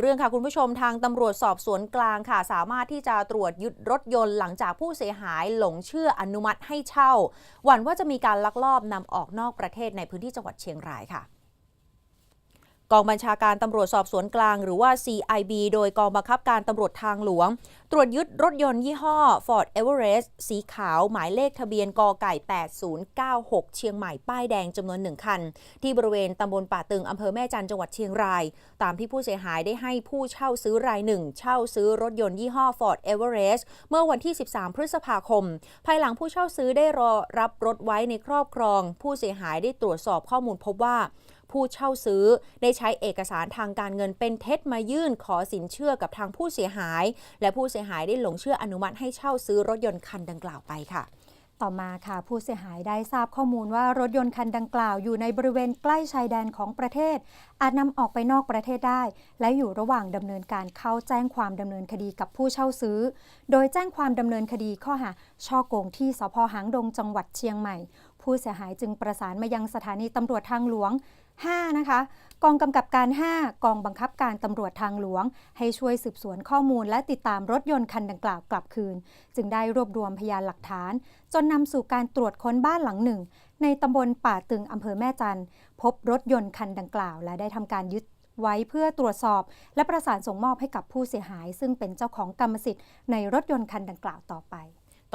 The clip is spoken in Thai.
เรื่องค่ะคุณผู้ชมทางตำรวจสอบสวนกลางค่ะ สามารถที่จะตรวจยึดรถยนต์หลังจากผู้เสียหายหลงเชื่ออนุมัติให้เช่า หวั่นว่าจะมีการลักลอบนำออกนอกประเทศในพื้นที่จังหวัดเชียงรายค่ะ กองบัญชาการตำรวจสอบสวนกลาง หรือว่า CIB โดยกองบังคับการตำรวจทางหลวง ตรวจยึดรถยนต์ยี่ห้อ Ford Everest สีขาวหมายเลขทะเบียนกไก่ 8096 เชียงใหม่ป้ายแดงจำนวนหนึ่งคัน ที่บริเวณตำบลป่าตึงอำเภอแม่จันจังหวัดเชียงราย ตามที่ผู้เสียหายได้ให้ผู้เช่าซื้อรายหนึ่ง เช่าซื้อรถยนต์ยี่ห้อ Ford Everest เมื่อวันที่ 13 พฤษภาคม ภายหลังผู้เช่าซื้อได้รอรับรถไว้ในครอบครอง ผู้เสียหายได้ตรวจสอบข้อมูลพบว่า ผู้เช่าซื้อได้ใช้เอกสารทางการเงินเป็นเท็จมายื่นขอสินเชื่อกับทางผู้เสียหาย และผู้เสียหายได้หลงเชื่ออนุมัติให้เช่าซื้อรถยนต์คันดังกล่าวไปค่ะต่อมาค่ะ ผู้เสียหายได้ทราบข้อมูลว่ารถยนต์คันดังกล่าวอยู่ในบริเวณใกล้ชายแดนของประเทศ อาจนำออกไปนอกประเทศได้ และอยู่ระหว่างดำเนินการเข้าแจ้งความดำเนินคดีกับผู้เช่าซื้อ โดยแจ้งความดำเนินคดีข้อหาช่อโกงที่สพหางดงจังหวัดเชียงใหม่ ผู้เสียหายจึงประสานมายังสถานีตำรวจทางหลวง 5 นะคะกองกำกับการ 5 กองบังคับการตำรวจทางหลวง ให้ช่วยสืบสวนข้อมูลและติดตามรถยนต์คันดังกล่าวกลับคืน จึงได้รวบรวมพยานหลักฐาน จนนำสู่การตรวจค้นบ้านหลังหนึ่ง ในตำบลป่าตึงอำเภอแม่จันพบรถยนต์คันดังกล่าว และได้ทำการยึดไว้เพื่อตรวจสอบ และประสานส่งมอบให้กับผู้เสียหาย ซึ่งเป็นเจ้าของกรรมสิทธิ์ในรถยนต์คันดังกล่าวต่อไป